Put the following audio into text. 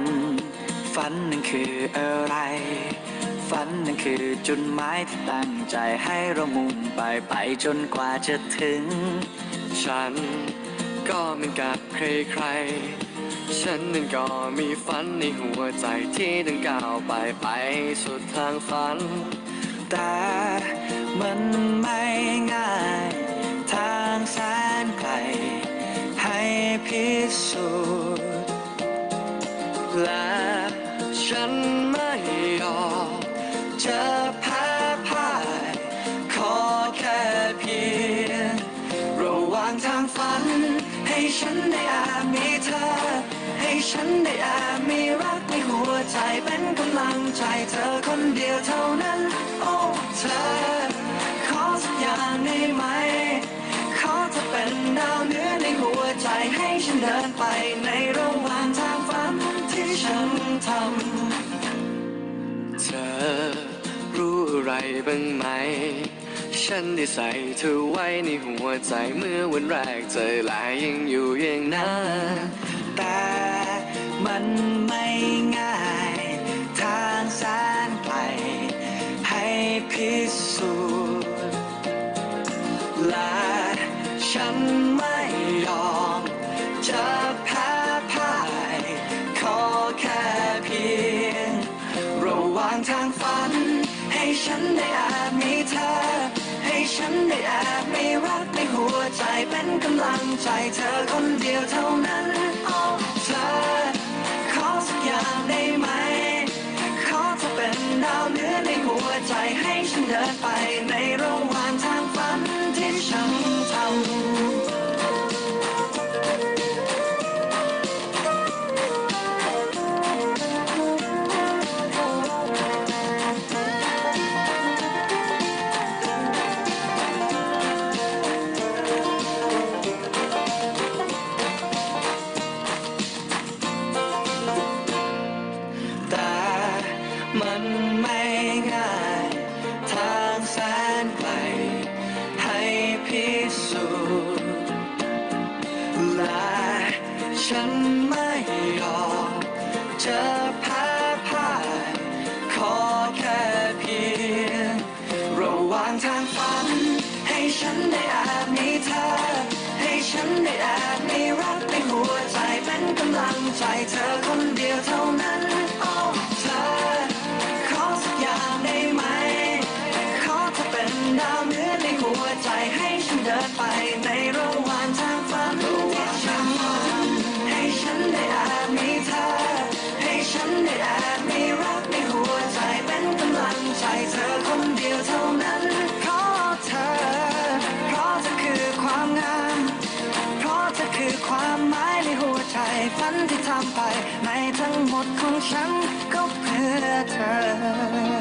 น ฝันนั้นคืออะไร ฝันนั้นคือจุดหมายที่ตั้งใจให้เรามุ่งไปไปจนกว่าจะถึง ฉันก็เหมือนกับใครๆฉันนั้นก็มีฝันในหัวใจที่ต้องก้าวไปไปสุดทางฝัน แต่มันไม่ง่าย ทางแสนไกลให้พิสูจน์ และฉันไม่ยอมจะแพ้พ่ายขอแค่เพียงระหว่างทางฝัน ให้ฉันได้อาจมีเธอ ให้ฉันได้อาจมีรักในหัวใจเป็นกำลังใจเธอคนเดียวเท่านั้น โอ้เธอ ขอสักอย่างได้ไหม ขอเธอเป็นดาวเหนือในหัวใจให้ฉันเดินไปในระหว่าง ฉันทำ เธอรู้อะไรบ้างไหม ฉันได้ใส่เธอไว้ในหัวใจเมื่อวันแรกเจอและยังอยู่อย่างนั้นแต่มันไม่ง่าย ทางแสนไกลให้พิสูจน์และฉันไม่างทางฝัน ให้ฉันได้อาจมีเธอ ให้ฉันได้อาจมีรักในหัวใจเป็นกำลังใจเธอคนเดียวเท่านั้นโอ้เธอ ขอสักอย่างได้ไหม ขอเธอเป็นดาวเหนือในหัวใจให้ฉันเดินไปในร ฉันไม่ยอมจะแพ้พ่าย ขอแค่เพียง ระหว่างทางฝัน ให้ฉันได้อาจมีเธอ ให้ฉันได้อาจมีรักในหัวใจเป็นกำลังใจเธอ ที่ทำไปในทั้งหมดของฉันก็เพื่อเธอ